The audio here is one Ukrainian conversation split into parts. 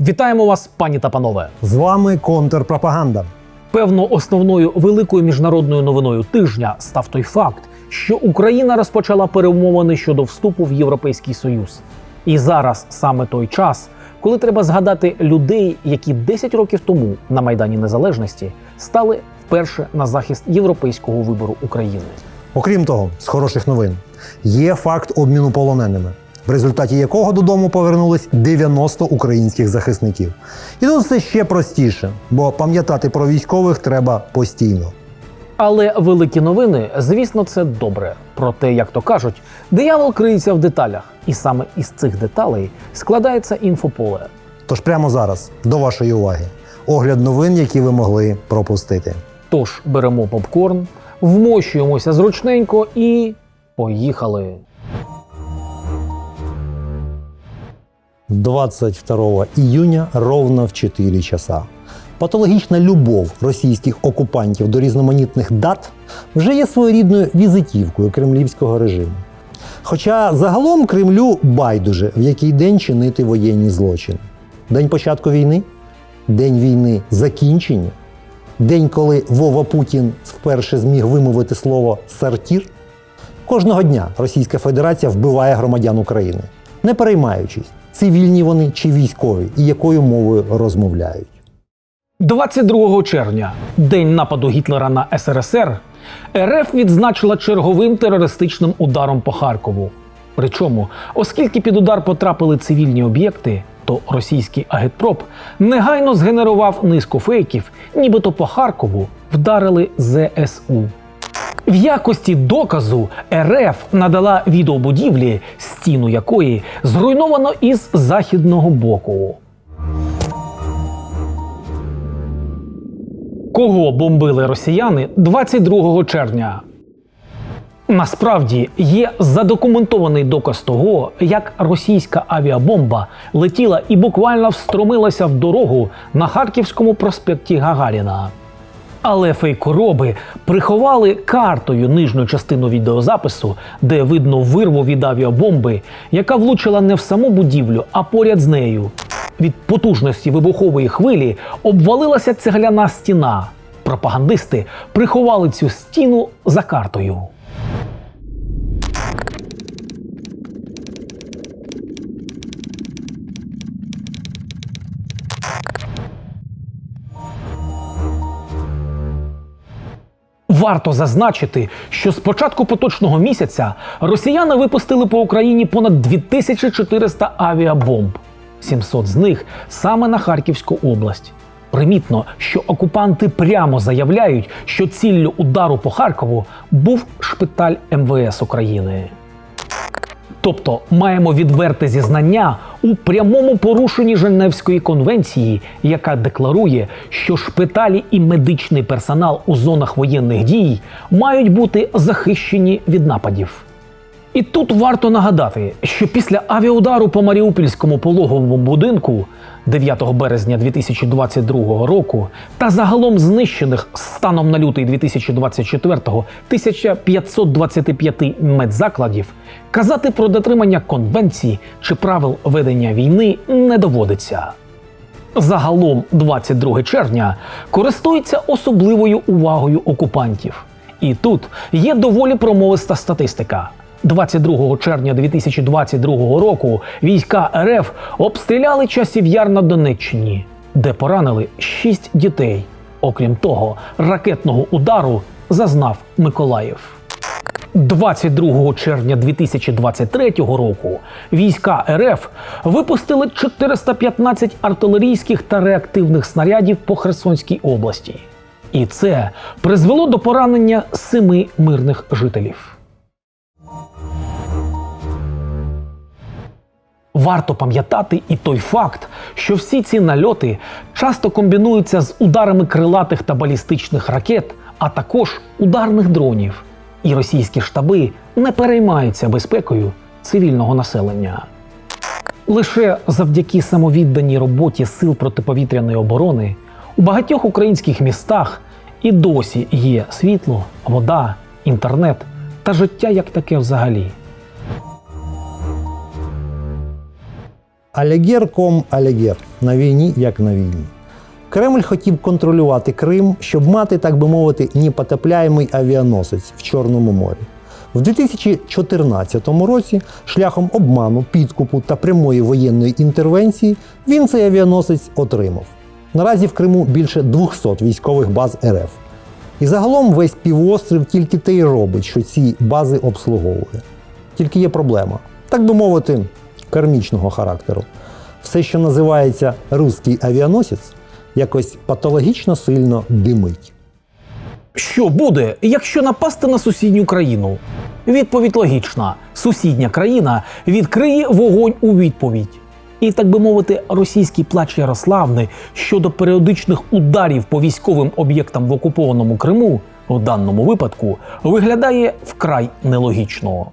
Вітаємо вас, пані та панове. З вами контрпропаганда. Певно, основною великою міжнародною новиною тижня став той факт, що Україна розпочала перемовини щодо вступу в Європейський Союз. І зараз саме той час, коли треба згадати людей, які 10 років тому на Майдані Незалежності стали вперше на захист європейського вибору України. Окрім того, з хороших новин є факт обміну полоненими, в результаті якого додому повернулись 90 українських захисників. І тут все ще простіше, бо пам'ятати про військових треба постійно. Але великі новини, звісно, це добре. Проте, як то кажуть, диявол криється в деталях, і саме із цих деталей складається інфополе. Тож прямо зараз до вашої уваги огляд новин, які ви могли пропустити. Тож беремо попкорн, вмощуємося зручненько і поїхали. 22 июня ровно в 4 часа. Патологічна любов російських окупантів до різноманітних дат вже є своєрідною візитівкою кремлівського режиму. Хоча загалом Кремлю байдуже, в який день чинити воєнні злочини. День початку війни, день війни закінчення, день, коли Вова Путін вперше зміг вимовити слово сортір. Кожного дня Російська Федерація вбиває громадян України, не переймаючись, цивільні вони чи військові, і якою мовою розмовляють. 22 червня, день нападу Гітлера на СРСР, РФ відзначила черговим терористичним ударом по Харкову. Причому, оскільки під удар потрапили цивільні об'єкти, то російський агітпроп негайно згенерував низку фейків, нібито по Харкову вдарили ЗСУ. В якості доказу РФ надала відеобудівлі, стіну якої зруйновано із західного боку. Кого бомбили росіяни 22 червня? Насправді є задокументований доказ того, як російська авіабомба летіла і буквально встромилася в дорогу на Харківському проспекті Гагаріна. Але фейкороби приховали картою нижню частину відеозапису, де видно вирву від авіабомби, яка влучила не в саму будівлю, а поряд з нею. Від потужності вибухової хвилі обвалилася цегляна стіна. Пропагандисти приховали цю стіну за картою. Варто зазначити, що з початку поточного місяця росіяни випустили по Україні понад 2400 авіабомб. 700 з них саме на Харківську область. Примітно, що окупанти прямо заявляють, що ціллю удару по Харкову був шпиталь МВС України. Тобто маємо відверте зізнання у прямому порушенні Женевської конвенції, яка декларує, що шпиталі і медичний персонал у зонах воєнних дій мають бути захищені від нападів. І тут варто нагадати, що після авіаудару по Маріупольському пологовому будинку 9 березня 2022 року та загалом знищених станом на лютий 2024 1525 медзакладів казати про дотримання конвенції чи правил ведення війни не доводиться. Загалом 22 червня користується особливою увагою окупантів. І тут є доволі промовиста статистика. 22 червня 2022 року війська РФ обстріляли часів яр на Донеччині, де поранили 6 дітей. Окрім того, ракетного удару зазнав Миколаїв. 22 червня 2023 року війська РФ випустили 415 артилерійських та реактивних снарядів по Херсонській області. І це призвело до поранення семи мирних жителів. Варто пам'ятати і той факт, що всі ці нальоти часто комбінуються з ударами крилатих та балістичних ракет, а також ударних дронів. І російські штаби не переймаються безпекою цивільного населення. Лише завдяки самовідданій роботі сил протиповітряної оборони у багатьох українських містах і досі є світло, вода, інтернет та життя як таке взагалі. Алегер ком алегер. на війні як на війні. Кремль хотів контролювати Крим, щоб мати, так би мовити, непотопляємий авіаносець в Чорному морі. В 2014 році шляхом обману, підкупу та прямої воєнної інтервенції він цей авіаносець отримав. Наразі в Криму більше 200 військових баз РФ. І загалом весь півострів тільки те й робить, що ці бази обслуговує. Тільки є проблема, так би мовити, кармічного характеру. Все, що називається руський авіаносець, якось патологічно сильно димить. Що буде, якщо напасти на сусідню країну? Відповідь логічна: сусідня країна відкриє вогонь у відповідь. І так би мовити, російський плач Ярославни щодо періодичних ударів по військовим об'єктам в окупованому Криму в даному випадку виглядає вкрай нелогічно.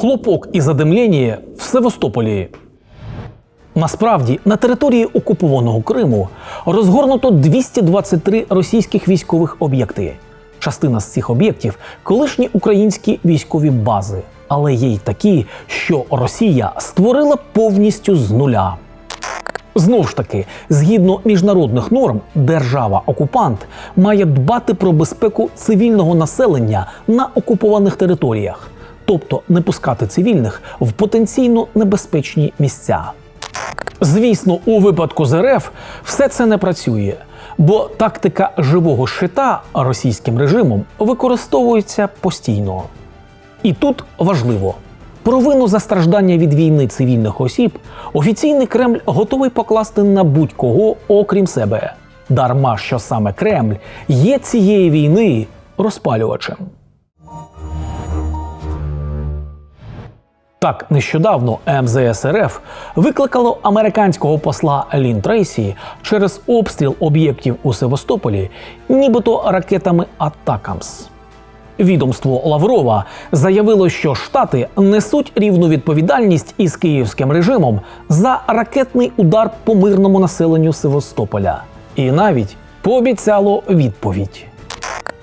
Хлопок і задимлення в Севастополі. Насправді на території окупованого Криму розгорнуто 223 російських військових об'єкти. Частина з цих об'єктів колишні українські військові бази, але є й такі, що Росія створила повністю з нуля. Знов ж таки, згідно міжнародних норм, держава-окупант має дбати про безпеку цивільного населення на окупованих територіях, тобто не пускати цивільних в потенційно небезпечні місця. Звісно, у випадку з РФ все це не працює, бо тактика живого щита російським режимом використовується постійно. І тут важливо. Провину за страждання від війни цивільних осіб офіційний Кремль готовий покласти на будь-кого, окрім себе. Дарма що саме Кремль є цієї війни розпалювачем. Так, нещодавно МЗС РФ викликало американського посла Лін Трейсі через обстріл об'єктів у Севастополі, нібито ракетами Атакамс. Відомство Лаврова заявило, що Штати несуть рівну відповідальність із київським режимом за ракетний удар по мирному населенню Севастополя, і навіть пообіцяло відповідь.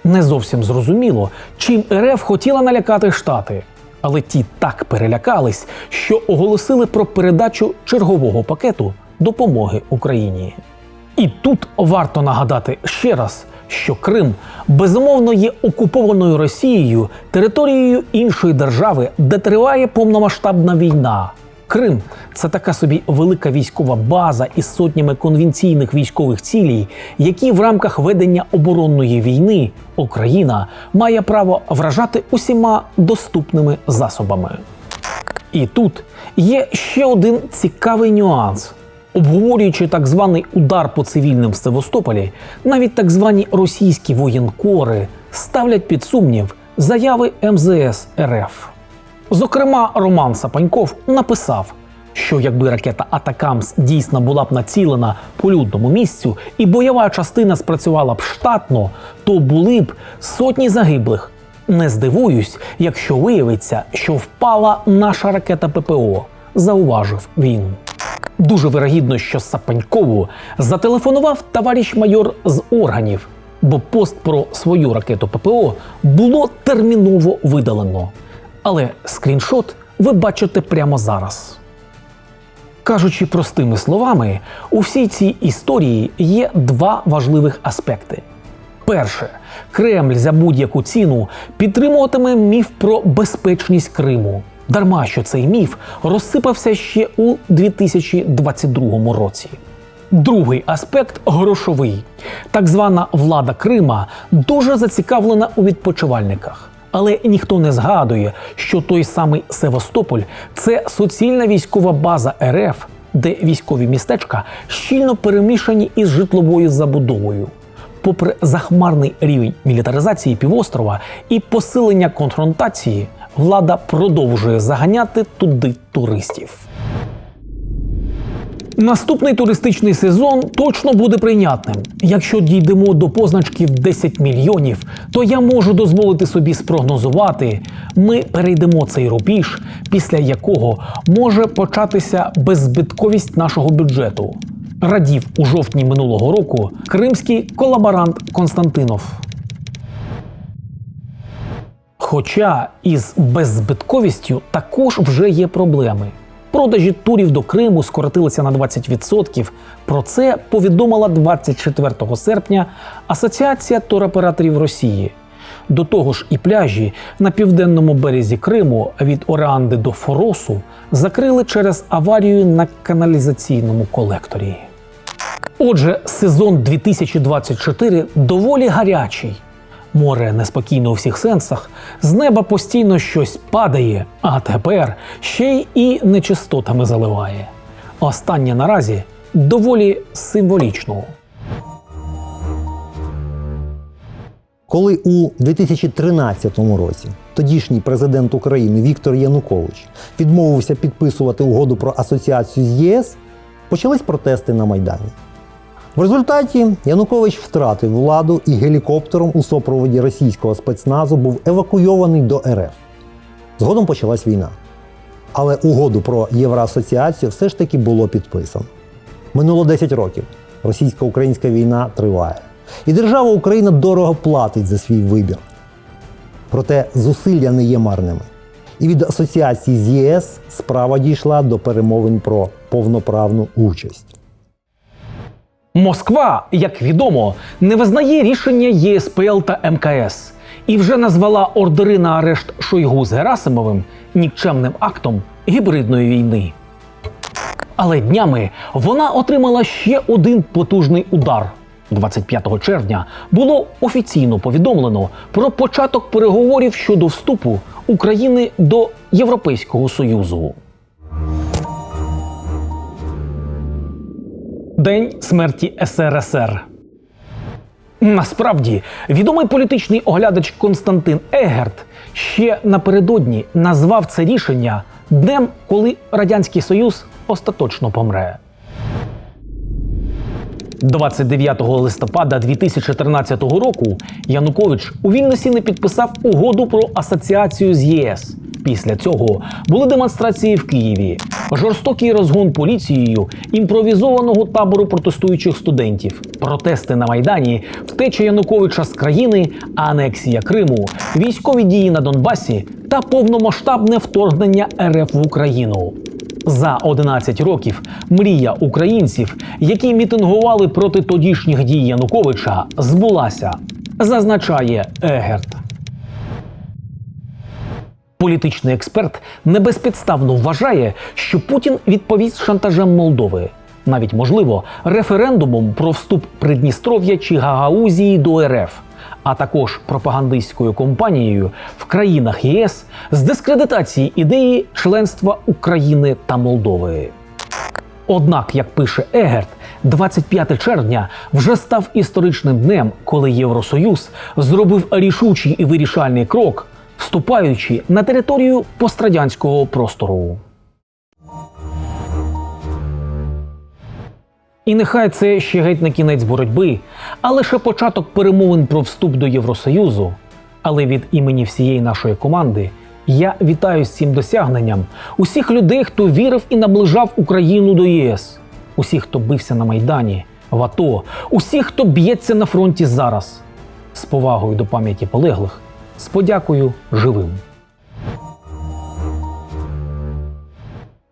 Не зовсім зрозуміло, чим РФ хотіла налякати Штати, але ті так перелякались, що оголосили про передачу чергового пакету допомоги Україні. І тут варто нагадати ще раз, що Крим безумовно є окупованою Росією територією іншої держави, де триває повномасштабна війна. Крим це така собі велика військова база із сотнями конвенційних військових цілей, які в рамках ведення оборонної війни Україна має право вражати усіма доступними засобами. І тут є ще один цікавий нюанс. Обговорюючи так званий удар по цивільним в Севастополі, навіть так звані російські воєнкори ставлять під сумнів заяви МЗС РФ. Зокрема, Роман Сапаньков написав, що якби ракета Атакамс дійсно була б націлена по людному місцю і бойова частина спрацювала б штатно, то були б сотні загиблих. Не здивуюсь, якщо виявиться, що впала наша ракета ППО, зауважив він. Дуже вирогідно, що Сапанькову зателефонував товариш майор з органів, бо пост про свою ракету ППО було терміново видалено. Але скріншот ви бачите прямо зараз. Кажучи простими словами, у всій цій історії є два важливих аспекти. Перше, Кремль за будь-яку ціну підтримуватиме міф про безпечність Криму. Дарма що цей міф розсипався ще у 2022 році. Другий аспект грошовий. Так звана влада Крима дуже зацікавлена у відпочивальниках. Але ніхто не згадує, що той самий Севастополь це суцільна військова база РФ, де військові містечка щільно перемішані із житловою забудовою. Попри захмарний рівень мілітаризації півострова і посилення конфронтації, влада продовжує заганяти туди туристів. Наступний туристичний сезон точно буде прийнятним. Якщо дійдемо до позначків 10 мільйонів, то я можу дозволити собі спрогнозувати, ми перейдемо цей рубіж, після якого може початися беззбитковість нашого бюджету. Радів у жовтні минулого року кримський колаборант Константинов. Хоча із беззбитковістю також вже є проблеми. Продажі турів до Криму скоротилися на 20%. Про це повідомила 24 серпня Асоціація туроператорів Росії. До того ж, і пляжі на південному березі Криму від Ореанди до Форосу закрили через аварію на каналізаційному колекторі. Отже, сезон 2024 доволі гарячий. Море неспокійно у всіх сенсах, з неба постійно щось падає, а тепер ще й і нечистотами заливає. Останнє наразі доволі символічно. Коли у 2013 році тодішній президент України Віктор Янукович відмовився підписувати угоду про асоціацію з ЄС, почались протести на Майдані. В результаті Янукович втратив владу і гелікоптером у супроводі російського спецназу був евакуйований до РФ. Згодом почалась війна. Але угоду про євроасоціацію все ж таки було підписано. Минуло 10 років. Російсько-українська війна триває. І держава Україна дорого платить за свій вибір. Проте зусилля не є марними. І від асоціації з ЄС справа дійшла до перемовин про повноправну участь. Москва, як відомо, не визнає рішення ЄСПЛ та МКС і вже назвала ордери на арешт Шойгу з Герасимовим нікчемним актом гібридної війни. Але днями вона отримала ще один потужний удар. 25 червня було офіційно повідомлено про початок переговорів щодо вступу України до Європейського Союзу. День смерті СРСР. Насправді, відомий політичний оглядач Константин Егерт ще напередодні назвав це рішення днем, коли Радянський Союз остаточно помре. 29 листопада 2013 року Янукович у Вільнюсі не підписав угоду про асоціацію з ЄС. Після цього були демонстрації в Києві, жорстокий розгон поліцією імпровізованого табору протестуючих студентів, протести на майдані, втеча Януковича з країни, анексія Криму, військові дії на Донбасі та повномасштабне вторгнення РФ в Україну. За 11 років мрія українців, які мітингували проти тодішніх дій Януковича, збулася, зазначає Егерт. Політичний експерт небезпідставно вважає, що Путін відповість шантажем Молдови, навіть можливо, референдумом про вступ Придністров'я чи Гагаузії до РФ, а також пропагандистською кампанією в країнах ЄС з дискредитації ідеї членства України та Молдови. Однак, як пише Егерт, 25 червня вже став історичним днем, коли Євросоюз зробив рішучий і вирішальний крок, вступаючи на територію пострадянського простору. І нехай це ще геть не кінець боротьби, а лише початок перемовин про вступ до Євросоюзу. Але від імені всієї нашої команди я вітаю з цим досягненням усіх людей, хто вірив і наближав Україну до ЄС, усіх, хто бився на Майдані, в АТО, усіх, хто б'ється на фронті зараз. З повагою до пам'яті полеглих, з подякою живим.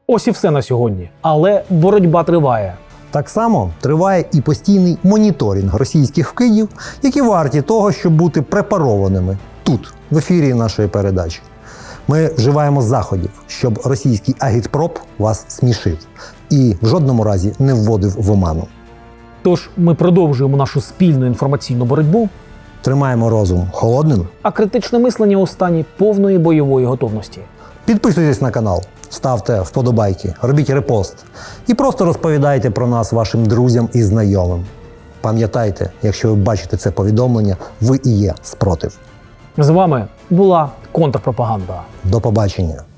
Ось і все на сьогодні. Але боротьба триває. Так само триває і постійний моніторинг російських вкидів, які варті того, щоб бути препарованими тут, в ефірі нашої передачі. Ми вживаємо заходів, щоб російський агітпроп вас смішив і в жодному разі не вводив в оману. Тож ми продовжуємо нашу спільну інформаційну боротьбу, Тримаємо розум холодним. а критичне мислення у стані повної бойової готовності. Підписуйтесь на канал, ставте вподобайки, робіть репост і просто розповідайте про нас вашим друзям і знайомим. Пам'ятайте, якщо ви бачите це повідомлення, ви і є спротив. З вами була контрпропаганда. До побачення!